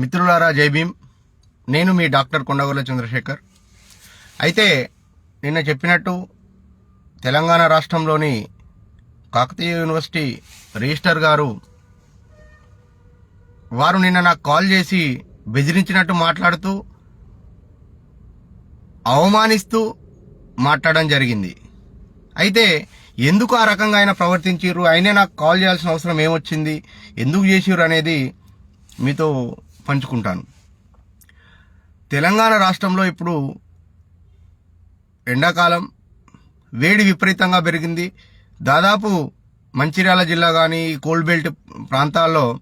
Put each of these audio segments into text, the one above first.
మిత్రులారా జై భీమ్. నేను మీ డాక్టర్ కొండగొల్ల చంద్రశేఖర్. అయితే నిన్న చెప్పినట్టు తెలంగాణ రాష్ట్రంలోని కాకతీయ యూనివర్సిటీ రిజిస్టర్ గారు వారు నిన్న నాకు కాల్ చేసి బెదిరించినట్టు మాట్లాడుతూ అవమానిస్తూ మాట్లాడడం జరిగింది. అయితే ఎందుకు ఆ రకంగా ఆయన ప్రవర్తించారు ఆయనే నాకు కాల్ చేయాల్సిన అవసరం ఏమొచ్చింది? ఎందుకు చేసారు అనేది మీతో పంచుకుంటాను. తెలంగాణ రాష్ట్రంలో ఇప్పుడు ఎండాకాలం వేడి విపరీతంగా పెరిగింది. దాదాపు మంచిర్యాల జిల్లా కానీ కోల్డ్ బెల్ట్ ప్రాంతాల్లో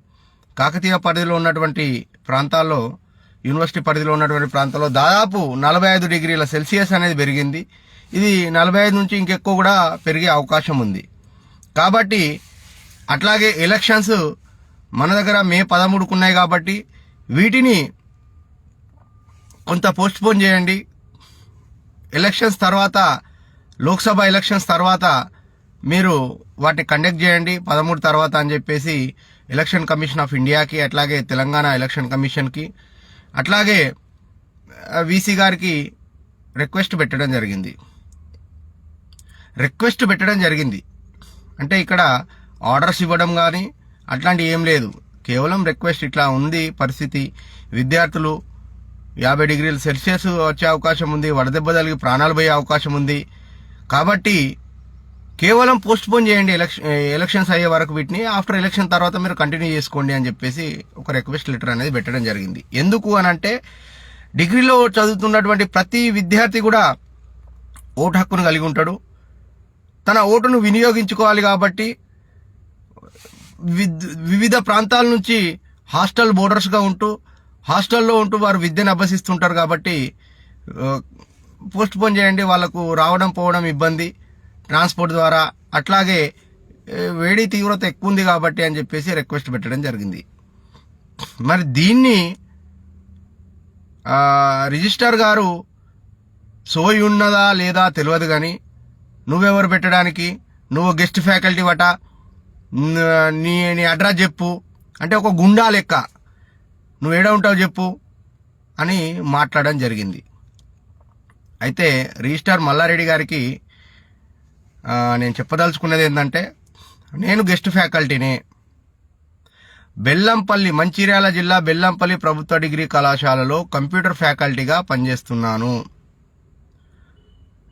కాకతీయ పరిధిలో ఉన్నటువంటి ప్రాంతాల్లో యూనివర్సిటీ పరిధిలో ఉన్నటువంటి ప్రాంతాల్లో దాదాపు నలభై ఐదు డిగ్రీల సెల్సియస్ అనేది పెరిగింది. ఇది నలభై ఐదు నుంచి ఇంకెక్కువ కూడా పెరిగే అవకాశం ఉంది. కాబట్టి అట్లాగే ఎలక్షన్స్ మన దగ్గర మే పదమూడుకు ఉన్నాయి కాబట్టి వీటిని కొంత పోస్ట్పోన్ చేయండి. ఎలక్షన్స్ తర్వాత లోక్సభ ఎలక్షన్స్ తర్వాత మీరు వాటిని కండక్ట్ చేయండి. పదమూడు తర్వాత అని చెప్పేసి ఎలక్షన్ కమిషన్ ఆఫ్ ఇండియాకి అట్లాగే తెలంగాణ ఎలక్షన్ కమిషన్కి అట్లాగే వీసీ గారికి రిక్వెస్ట్ పెట్టడం జరిగింది. రిక్వెస్ట్ పెట్టడం జరిగింది. అంటే ఇక్కడ ఆర్డర్స్ ఇవ్వడం కానీ అట్లాంటివి ఏం లేదు. కేవలం రిక్వెస్ట్ ఇట్లా ఉంది పరిస్థితి. విద్యార్థులు యాభై డిగ్రీల సెల్సియస్ వచ్చే అవకాశం ఉంది వడదెబ్బ తగిలి ప్రాణాలు పోయే అవకాశం ఉంది. కాబట్టి కేవలం పోస్ట్ పోన్ చేయండి ఎలక్షన్ ఎలక్షన్స్ అయ్యే వరకు వీటిని. ఆఫ్టర్ ఎలక్షన్ తర్వాత మీరు కంటిన్యూ చేసుకోండి అని చెప్పేసి ఒక రిక్వెస్ట్ లెటర్ అనేది పెట్టడం జరిగింది. ఎందుకు అని అంటే డిగ్రీలో చదువుతున్నటువంటి ప్రతి విద్యార్థి కూడా ఓటు హక్కును కలిగి ఉంటాడు. తన ఓటును వినియోగించుకోవాలి కాబట్టి వివిధ ప్రాంతాల నుంచి హాస్టల్ బోర్డర్స్గా ఉంటూ హాస్టల్లో ఉంటూ వారు విద్యను అభ్యసిస్తుంటారు కాబట్టి పోస్ట్ పోన్ చేయండి వాళ్ళకు రావడం పోవడం ఇబ్బంది. ట్రాన్స్పోర్ట్ ద్వారా అట్లాగే వేడి తీవ్రత ఎక్కువ ఉంది కాబట్టి అని చెప్పేసి రిక్వెస్ట్ పెట్టడం జరిగింది. మరి దీన్ని రిజిస్టర్ గారు సోయి ఉన్నదా లేదా తెలియదు కానీ నువ్వెవరు పెట్టడానికి నువ్వు గెస్ట్ ఫ్యాకల్టీ వట నీ నీ అడ్రస్ చెప్పు. అంటే ఒక గుండా లెక్క. నువ్వు ఏడ ఉంటావు చెప్పు అని మాట్లాడడం జరిగింది. అయితే రిజిస్టార్ మల్లారెడ్డి గారికి నేను చెప్పదలుచుకున్నది ఏంటంటే నేను గెస్ట్ ఫ్యాకల్టీనే. బెల్లంపల్లి మంచిర్యాల జిల్లా బెల్లంపల్లి ప్రభుత్వ డిగ్రీ కళాశాలలో కంప్యూటర్ ఫ్యాకల్టీగా పనిచేస్తున్నాను.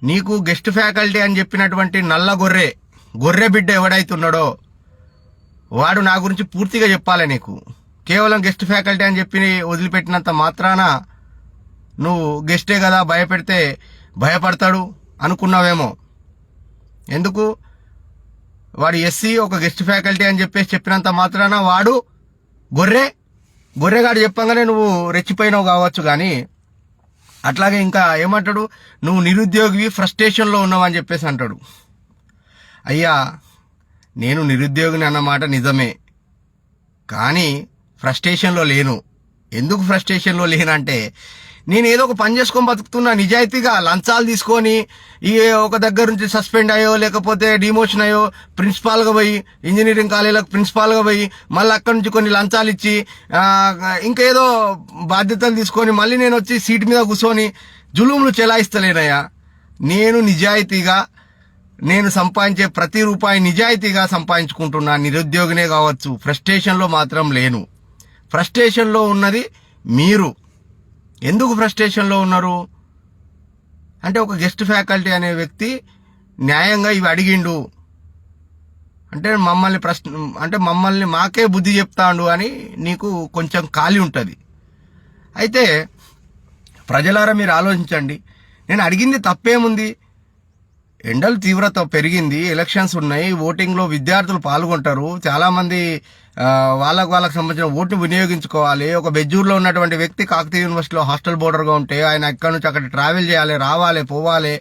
నీకు గెస్ట్ ఫ్యాకల్టీ అని చెప్పినటువంటి నల్ల గొర్రె గొర్రె బిడ్డ ఎవడైతున్నాడో వాడు నా గురించి పూర్తిగా చెప్పాలి నీకు. కేవలం గెస్ట్ ఫ్యాకల్టీ అని చెప్పి వదిలిపెట్టినంత మాత్రాన నువ్వు గెస్టే కదా భయపెడితే భయపడతాడు అనుకున్నావేమో. ఎందుకు? వాడు ఎస్సీ ఒక గెస్ట్ ఫ్యాకల్టీ అని చెప్పేసి చెప్పినంత మాత్రాన వాడు గొర్రె. గొర్రెగాడు చెప్పంగానే నువ్వు రెచ్చిపోయినావు కావచ్చు కానీ అట్లాగే ఇంకా ఏమంటాడు? నువ్వు నిరుద్యోగివి ఫ్రస్ట్రేషన్లో ఉన్నావు అని చెప్పేసి అంటాడు. అయ్యా నేను నిరుద్యోగిని అన్నమాట నిజమే. కానీ ఫ్రస్ట్రేషన్లో లేను. ఎందుకు ఫ్రస్ట్రేషన్లో లేనంటే నేను ఏదో ఒక పని చేసుకొని బతుకుతున్నా నిజాయితీగా లంచాలు తీసుకొని ఈ ఒక దగ్గర నుంచి సస్పెండ్ అయ్యో లేకపోతే డిమోషన్ అయ్యో ప్రిన్సిపాల్గా పోయి ఇంజనీరింగ్ కాలేజీలకు ప్రిన్సిపాల్గా పోయి మళ్ళీ అక్కడి నుంచి కొన్ని లంచాలు ఇచ్చి ఇంకేదో బాధ్యతలు తీసుకొని మళ్ళీ నేను వచ్చి సీట్ మీద కూర్చొని జులుములు చెలాయిస్తలేనయ్యా. నేను నిజాయితీగా నేను సంపాదించే ప్రతి రూపాయి నిజాయితీగా సంపాదించుకుంటున్నా నిరుద్యోగినే కావచ్చు ఫ్రస్ట్రేషన్లో మాత్రం లేను. ఫ్రస్ట్రేషన్లో ఉన్నది మీరు. ఎందుకు ఫ్రస్ట్రేషన్లో ఉన్నారు? అంటే ఒక గెస్ట్ ఫ్యాకల్టీ అనే వ్యక్తి న్యాయంగా ఇవి అడిగిండు. అంటే మమ్మల్ని ప్రశ్న అంటే మమ్మల్ని మాకే బుద్ధి చెప్తాండు అని నీకు కొంచెం ఖాళీ ఉంటుంది. అయితే ప్రజలారా మీరు ఆలోచించండి. నేను అడిగింది తప్పేముంది? ఎండలు తీవ్రత పెరిగింది ఎలక్షన్స్ ఉన్నాయి ఓటింగ్లో విద్యార్థులు పాల్గొంటారు చాలామంది వాళ్ళకు వాళ్ళకి సంబంధించిన ఓటును వినియోగించుకోవాలి. ఒక బెజ్జూర్లో ఉన్నటువంటి వ్యక్తి కాకతీయ యూనివర్సిటీలో హాస్టల్ బోర్డర్గా ఉంటే ఆయన ఎక్కడి నుంచి అక్కడ ట్రావెల్ చేయాలి రావాలి పోవాలి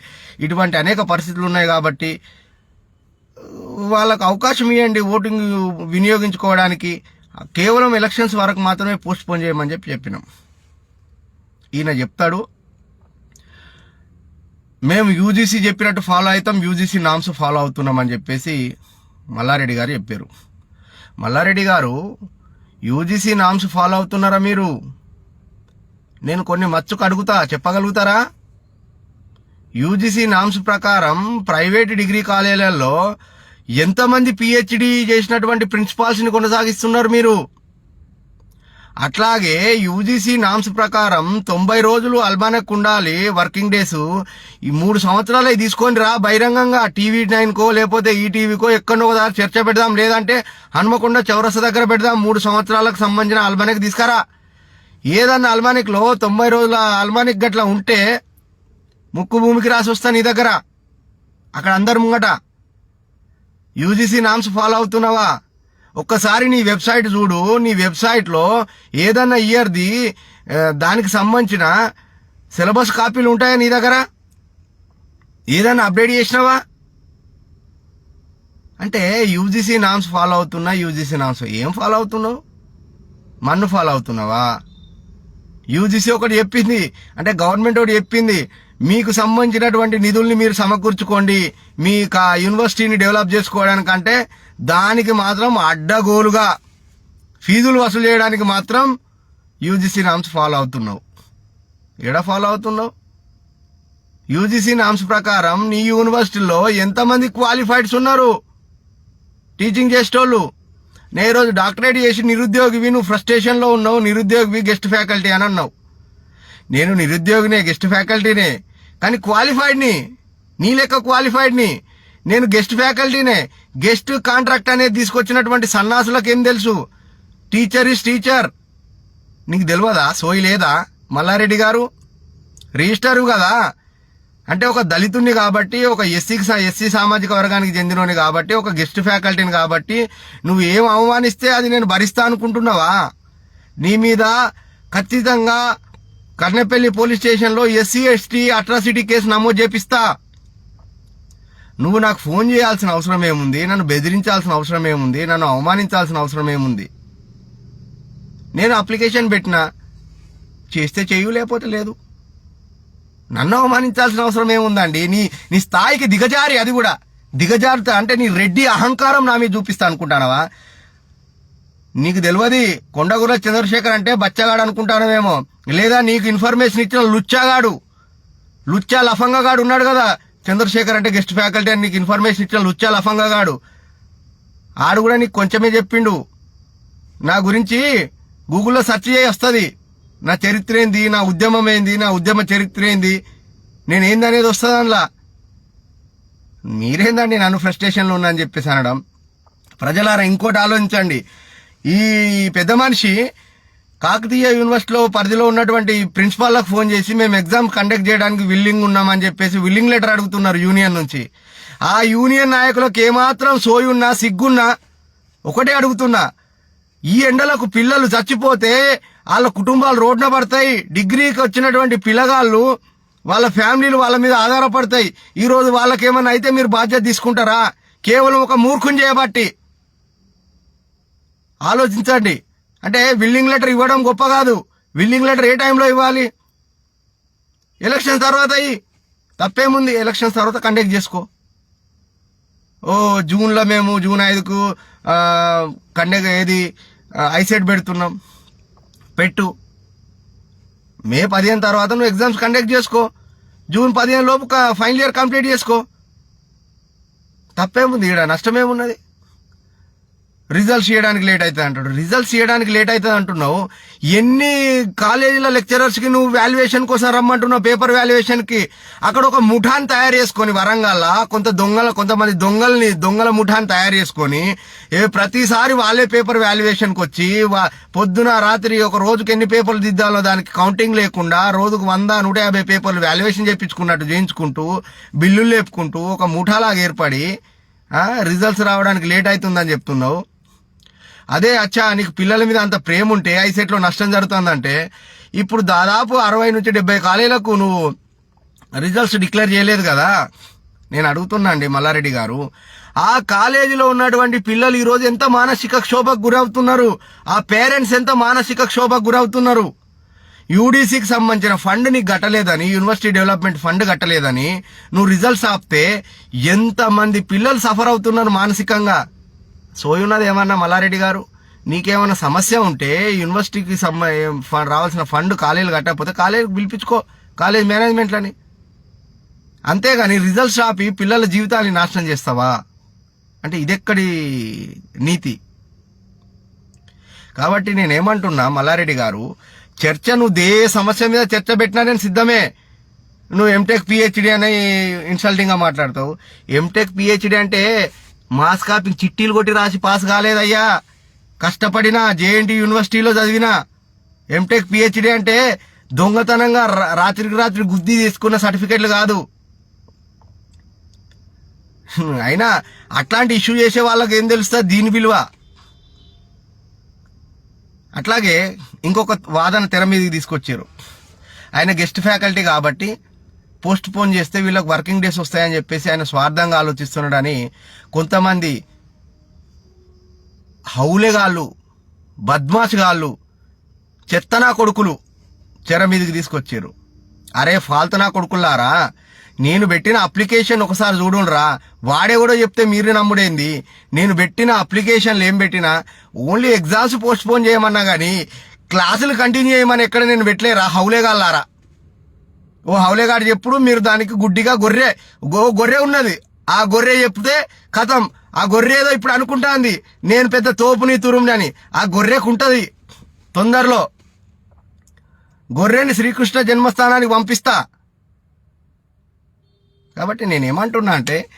ఇటువంటి అనేక పరిస్థితులు ఉన్నాయి కాబట్టి వాళ్ళకు అవకాశం ఇవ్వండి ఓటింగ్ వినియోగించుకోవడానికి. కేవలం ఎలక్షన్స్ వరకు మాత్రమే పోస్ట్ పోన్ చేయమని చెప్పి చెప్పినాం. ఈయన చెప్తాడు మేము యూజీసీ చెప్పినట్టు ఫాలో అవుతాం యూజీసీ నామ్స్ ఫాలో అవుతున్నాం అని చెప్పేసి మల్లారెడ్డి గారు చెప్పారు. మల్లారెడ్డి గారు యూజీసీ నామ్స్ ఫాలో అవుతున్నారా మీరు? నేను కొన్ని మచ్చుకు అడుగుతా చెప్పగలుగుతారా? యూజీసీ నామ్స్ ప్రకారం ప్రైవేట్ డిగ్రీ కాలేజీలలో ఎంతమంది పిహెచ్డి చేసినటువంటి ప్రిన్సిపాల్స్ని కొనసాగిస్తున్నారు మీరు? అట్లాగే యూజీసీ నామ్స్ ప్రకారం తొంభై రోజులు అల్బానక్ ఉండాలి వర్కింగ్ డేస్. ఈ మూడు సంవత్సరాలు తీసుకొని రా బహిరంగంగా టీవీ నైన్కో లేకపోతే ఈటీవీకో ఎక్కడో ఒకసారి చర్చ పెడదాం. లేదంటే హనుమకొండ చౌరస్తా దగ్గర పెడదాం. మూడు సంవత్సరాలకు సంబంధించిన అల్బానిక్ తీసుకురా. ఏదన్నా అల్మానిక్లో తొంభై రోజుల అల్మానిక్ గట్ల ఉంటే ముక్కు భూమికి రాసి వస్తా నీ దగ్గర. అక్కడ అందరు ముంగట. యూజీసీ నామ్స్ ఫాలో అవుతున్నావా? ఒక్కసారి నీ వెబ్సైట్ చూడు. నీ వెబ్సైట్లో ఏదన్నా ఇయర్ది దానికి సంబంధించిన సిలబస్ కాపీలు ఉంటాయా నీ దగ్గర? ఏదన్నా అప్డేట్ చేసినావా? అంటే యూజీసీ నామ్స్ ఫాలో అవుతున్నా యూజీసీ నామ్స్ ఏం ఫాలో అవుతున్నావు? మన్ను ఫాలో అవుతున్నావా? యూజీసీ ఒకటి చెప్పింది అంటే గవర్నమెంట్ ఒకటి చెప్పింది మీకు సంబంధించినటువంటి నిధుల్ని మీరు సమకూర్చుకోండి. మీ యూనివర్సిటీని డెవలప్ చేసుకోవడానికంటే దానికి మాత్రం అడ్డగోలుగా ఫీజులు వసూలు చేయడానికి మాత్రం యూజీసీ నామ్స్ ఫాలో అవుతున్నావు. ఎడ ఫాలో అవుతున్నావు? యూజీసీ నామ్స్ ప్రకారం నీ యూనివర్సిటీలో ఎంతమంది క్వాలిఫైడ్స్ ఉన్నారు? టీచింగ్ చేసేటోళ్ళు. నేను ఈరోజు డాక్టరేట్ చేసి నిరుద్యోగివి నువ్వు ఫ్రస్ట్రేషన్లో ఉన్నావు నిరుద్యోగివి గెస్ట్ ఫ్యాకల్టీ అని అన్నావు. నేను నిరుద్యోగినే గెస్ట్ ఫ్యాకల్టీనే. కానీ క్వాలిఫైడ్ని నీ లెక్క క్వాలిఫైడ్ని నేను గెస్ట్ ఫ్యాకల్టీనే గెస్ట్ కాంట్రాక్ట్ అనేది తీసుకొచ్చినటువంటి సన్నాసులకు ఏం తెలుసు? టీచర్ ఇస్ టీచర్ నీకు తెలియదా సోయి లేదా? మల్లారెడ్డి గారు? రిజిస్టర్ కదా? అంటే ఒక దళితుణ్ణి కాబట్టి ఒక ఎస్సీకి ఎస్సీ సామాజిక వర్గానికి చెందినోని కాబట్టి ఒక గెస్ట్ ఫ్యాకల్టీని కాబట్టి నువ్వు ఏం అవమానిస్తే అది నేను భరిస్తా అనుకుంటున్నావా? నీ మీద ఖచ్చితంగా కర్నెపల్లి పోలీస్ స్టేషన్లో ఎస్సీ ఎస్టీ అట్రాసిటీ కేసు నమోదు చేపిస్తా. నువ్వు నాకు ఫోన్ చేయాల్సిన అవసరం ఏముంది? నన్ను బెదిరించాల్సిన అవసరం ఏముంది? నన్ను అవమానించాల్సిన అవసరం ఏముంది? నేను అప్లికేషన్ పెట్టినా. చేస్తే చేయు లేకపోతే లేదు. నన్ను అవమానించాల్సిన అవసరం ఏముందండి? నీ నీ స్థాయికి దిగజారి అది కూడా. దిగజారుతా అంటే నీ రెడ్డి అహంకారం నా మీద చూపిస్తా అనుకుంటానవా? నీకు తెలియదు కొండగుర్ర చంద్రశేఖర్ అంటే బచ్చగాడు అనుకుంటానవేమో. లేదా నీకు ఇన్ఫర్మేషన్ ఇచ్చిన లుచ్చాగాడు లుచ్చా లఫంగగాడు ఉన్నాడు కదా. చంద్రశేఖర్ అంటే గెస్ట్ ఫ్యాకల్టీ అని నీకు ఇన్ఫర్మేషన్ ఇచ్చిన లుచ్చా లఫంగగాడు ఆడు కూడా నీకు కొంచెమే చెప్పిండు. నా గురించి గూగుల్లో సెర్చ్ చేయి వస్తుంది. నా చరిత్ర ఏంది? నా ఉద్యమం ఏంది? నా ఉద్యమ చరిత్ర ఏంది? నేనేంది అనేది వస్తుంది అందులో. మీరేందండి నన్ను ఫ్రస్ట్రేషన్లో ఉన్నా అని చెప్పేసి అనడం? ప్రజలారా ఇంకోటి ఆలోచించండి. ఈ పెద్ద మనిషి కాకతీయ యూనివర్సిటీలో పరిధిలో ఉన్నటువంటి ప్రిన్సిపాల్లకు ఫోన్ చేసి మేము ఎగ్జామ్ కండక్ట్ చేయడానికి విల్లింగ్ ఉన్నామని చెప్పేసి విల్లింగ్ లెటర్ అడుగుతున్నారు యూనియన్ నుంచి. ఆ యూనియన్ నాయకులకు ఏమాత్రం సోయున్నా సిగ్గున్నా ఒకటే అడుగుతున్నా. ఈ ఎండలకు పిల్లలు చచ్చిపోతే వాళ్ళ కుటుంబాలు రోడ్న పడతాయి డిగ్రీకి వచ్చినటువంటి పిల్లగాళ్ళు వాళ్ళ ఫ్యామిలీలు వాళ్ళ మీద ఆధారపడతాయి. ఈ రోజు వాళ్ళకేమన్నా అయితే మీరు బాధ్యత తీసుకుంటారా? కేవలం ఒక మూర్ఖుని చేయబట్టి. ఆలోచించండి. అంటే విల్లింగ్ లెటర్ ఇవ్వడం గొప్ప కాదు. విల్లింగ్ లెటర్ ఏ టైంలో ఇవ్వాలి? ఎలక్షన్ తర్వాత అయ్యి తప్పేముంది? ఎలక్షన్స్ తర్వాత కండక్ట్ చేసుకో. ఓ జూన్లో మేము జూన్ ఐదుకు కండక్ట్ ఏది ఐసెట్ పెడుతున్నాం. పెట్టు. మే పదిహేను తర్వాత నువ్వు ఎగ్జామ్స్ కండక్ట్ చేసుకో. జూన్ పదిహేను లోపు ఫైనల్ ఇయర్ కంప్లీట్ చేసుకో. తప్పేముంది? ఈడ నష్టమేమున్నది? రిజల్ట్స్ చేయడానికి లేట్ అవుతుంది అంటాడు రిజల్ట్స్ చేయడానికి లేట్ అవుతుంది అంటున్నావు. ఎన్ని కాలేజీల లెక్చరర్స్కి నువ్వు వాల్యుయేషన్ కోసం రమ్మంటున్నావు పేపర్ వాల్యుయేషన్కి అక్కడ ఒక ముఠాన్ తయారు చేసుకొని వరంగల్ కొంత దొంగల కొంతమంది దొంగల్ని దొంగల ముఠాన్ తయారు చేసుకొని ప్రతిసారి వాళ్ళే పేపర్ వాల్యుయేషన్కి వచ్చి వా- పొద్దున రాత్రి ఒక రోజుకి ఎన్ని పేపర్లు దిద్దాలో దానికి కౌంటింగ్ లేకుండా రోజుకు వంద నూట యాభై పేపర్లు వాల్యుయేషన్ చేయించుకున్నట్టు చేయించుకుంటూ బిల్లులు లేపుకుంటూ ఒక ముఠాలాగా ఏర్పడి రిజల్ట్స్ రావడానికి లేట్ అవుతుందని చెప్తున్నావు. అదే అచ్చా నీకు పిల్లల మీద అంత ప్రేమ ఉంటే ఐసెట్లో నష్టం జరుగుతుందంటే ఇప్పుడు దాదాపు అరవై నుంచి డెబ్బై కాలేజీలకు నువ్వు రిజల్ట్స్ డిక్లేర్ చేయలేదు కదా? నేను అడుగుతున్నా అండి మల్లారెడ్డి గారు. ఆ కాలేజీలో ఉన్నటువంటి పిల్లలు ఈరోజు ఎంత మానసిక క్షోభకు గురవుతున్నారు? ఆ పేరెంట్స్ ఎంత మానసిక క్షోభకు గురవుతున్నారు? యూడీసీకి సంబంధించిన ఫండ్ నీకు కట్టలేదని యూనివర్సిటీ డెవలప్మెంట్ ఫండ్ కట్టలేదని నువ్వు రిజల్ట్స్ ఆపితే ఎంతమంది పిల్లలు సఫర్ అవుతున్నారు మానసికంగా? సోయున్నది ఏమన్నా మల్లారెడ్డి గారు? నీకేమైనా సమస్య ఉంటే యూనివర్సిటీకి రావాల్సిన ఫండ్ కాలేజీలు కట్టకపోతే కాలేజీకి పిలిపించుకో. కాలేజ్ మేనేజ్మెంట్లని. అంతేగాని రిజల్ట్స్ ఆపి పిల్లల జీవితాన్ని నాశనం చేస్తావా? అంటే ఇదెక్కడి నీతి? కాబట్టి నేనేమంటున్నా మల్లారెడ్డి గారు చర్చ నువ్వు దే సమస్య మీద చర్చ పెట్టినా నేను సిద్ధమే. నువ్వు ఎంటెక్ పిహెచ్డి అని ఇన్సల్టింగ్గా మాట్లాడతావు. ఎంటెక్ పిహెచ్డి అంటే మాస్ కాపింగ్ చిట్టీలు కొట్టి రాసి పాస్ కాలేదయ్యా. కష్టపడినా జేఎన్టీ యూనివర్సిటీలో చదివినా ఎంటెక్ పిహెచ్డి అంటే దొంగతనంగా రా- రాత్రికి రాత్రి గుద్ది తీసుకున్న సర్టిఫికెట్లు కాదు. అయినా అట్లాంటి ఇష్యూ చేసే వాళ్ళకి ఏం తెలుస్తుంది? దీని విలువ. అట్లాగే ఇంకొక వాదన తెర మీదకి తీసుకొచ్చారు. ఆయన గెస్ట్ ఫ్యాకల్టీ కాబట్టి పోస్ట్ పోన్ చేస్తే వీళ్ళకి వర్కింగ్ డేస్ వస్తాయని చెప్పేసి ఆయన స్వార్థంగా ఆలోచిస్తున్నాడని కొంతమంది హౌలెగాళ్ళు బద్మాష్గాళ్ళు చెత్తనా కొడుకులు చెర మీదకి తీసుకొచ్చారు. అరే ఫాల్తనా కొడుకులారా నేను పెట్టిన అప్లికేషన్ ఒకసారి చూడుండ్రా. వాడే కూడా చెప్తే మీరు నమ్ముడేంది? నేను పెట్టిన అప్లికేషన్లు ఏం పెట్టినా? ఓన్లీ ఎగ్జామ్స్ పోస్ట్ పోన్ చేయమన్నా కానీ క్లాసులు కంటిన్యూ చేయమని ఎక్కడ నేను పెట్టలేరా హౌలేగాళ్ళారా? ఓ హౌలేగాడు చెప్పుడు మీరు దానికి గుడ్డిగా గొర్రె గో గొర్రె ఉన్నది. ఆ గొర్రె చెప్తే కథం. ఆ గొర్రె ఏదో ఇప్పుడు అనుకుంటాంది. నేను పెద్ద తోపుని తురుముని అని. ఆ గొర్రెకుంటది తొందరలో. గొర్రెని శ్రీకృష్ణ జన్మస్థానానికి పంపిస్తా. కాబట్టి నేనేమంటున్నా అంటే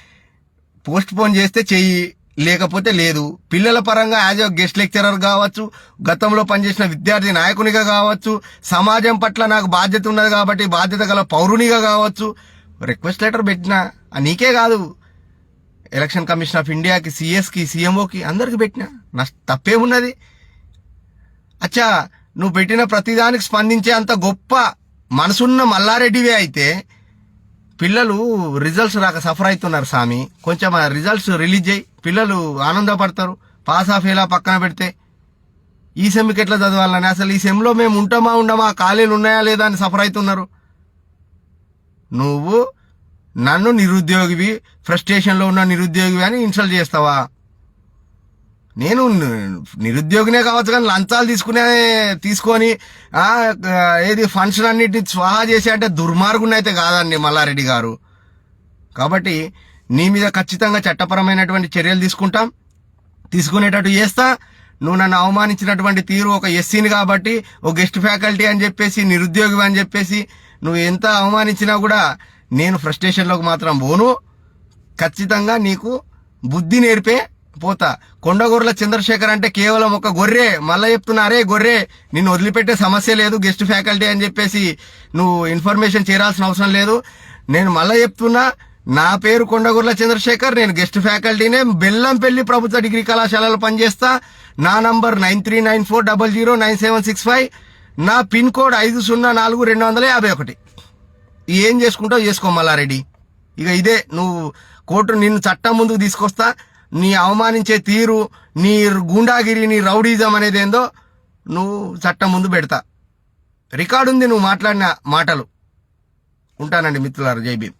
పోస్ట్ పోన్ చేస్తే చెయ్యి. లేకపోతే లేదు. పిల్లల పరంగా యాజ్ గెస్ట్ లెక్చరర్ కావచ్చు గతంలో పనిచేసిన విద్యార్థి నాయకునిగా కావచ్చు సమాజం పట్ల నాకు బాధ్యత ఉన్నది కాబట్టి బాధ్యత గల పౌరునిగా కావచ్చు. రిక్వెస్ట్ లెటర్ పెట్టిన నీకే కాదు. ఎలక్షన్ కమిషన్ ఆఫ్ ఇండియాకి సిఎస్కి సీఎంఓకి అందరికి పెట్టిన నష్ట తప్పేమున్నది అచ్చా నువ్వు పెట్టిన ప్రతిదానికి స్పందించే అంత గొప్ప మనసున్న మల్లారెడ్డివే అయితే పిల్లలు రిజల్ట్స్ రాక సఫర్ అవుతున్నారు స్వామి. కొంచెం ఆ రిజల్ట్స్ రిలీజ్ అయ్యి పిల్లలు ఆనందపడతారు. పాస్ ఆఫ్ ఎలా పక్కన పెడితే? ఈ సెమ్కి ఎట్లా చదవాలని? అసలు ఈ సెమ్లో మేము ఉంటామా ఉండమా? ఖాళీలు ఉన్నాయా లేదా అని సఫర్ అవుతున్నారు. నువ్వు నన్ను నిరుద్యోగివి ఫ్రస్ట్రేషన్లో ఉన్న నిరుద్యోగివి అని ఇన్సల్ట్ చేస్తావా? నేను నిరుద్యోగినే కావచ్చు కానీ లంచాలు తీసుకునే తీసుకొని ఏది ఫంక్షన్ అన్నిటిని స్వాహా చేసి అంటే దుర్మార్గుని అయితే కాదండి మల్లారెడ్డి గారు. కాబట్టి నీ మీద ఖచ్చితంగా చట్టపరమైనటువంటి చర్యలు తీసుకుంటాం. తీసుకునేటట్టు చేస్తా. నువ్వు నన్ను అవమానించినటువంటి తీరు ఒక ఎస్సీని కాబట్టి ఒక గెస్ట్ ఫ్యాకల్టీ అని చెప్పేసి నిరుద్యోగి అని చెప్పేసి నువ్వు ఎంత అవమానించినా కూడా నేను ఫ్రస్ట్రేషన్లోకి మాత్రం పోను. ఖచ్చితంగా నీకు బుద్ధి నేర్పే పోతా. కొండగొర్ల చంద్రశేఖర్ అంటే కేవలం ఒక గొర్రె. మళ్ళీ చెప్తున్నారే గొర్రె నిన్ను వదిలిపెట్టే సమస్య లేదు గెస్ట్ ఫ్యాకల్టీ అని చెప్పేసి నువ్వు ఇన్ఫర్మేషన్ చేరాల్సిన అవసరం లేదు. నేను మళ్ళీ చెప్తున్నా నా పేరు కొండగొర్ల చంద్రశేఖర్ నేను గెస్ట్ ఫ్యాకల్టీనే. బెల్లంపల్లి ప్రభుత్వ డిగ్రీ కళాశాలలో పనిచేస్తా. నా number nine three nine four double zero nine seven six five. నా పిన్ కోడ్ ఐదు సున్నా నాలుగు రెండు వందల యాభై ఒకటి. ఏం చేసుకుంటావు? చేసుకో మల్లారెడ్డి. ఇక ఇదే నువ్వు కోర్టు నిన్ను చట్టం ముందుకు తీసుకొస్తా. నీ అవమానించే తీరు నీ గూండాగిరి నీ రౌడీజం అనేది ఏందో నువ్వు చట్టం ముందు పెడతా. రికార్డు ఉంది నువ్వు మాట్లాడిన మాటలు. ఉంటానండి మిత్రులారు జై భీమ్.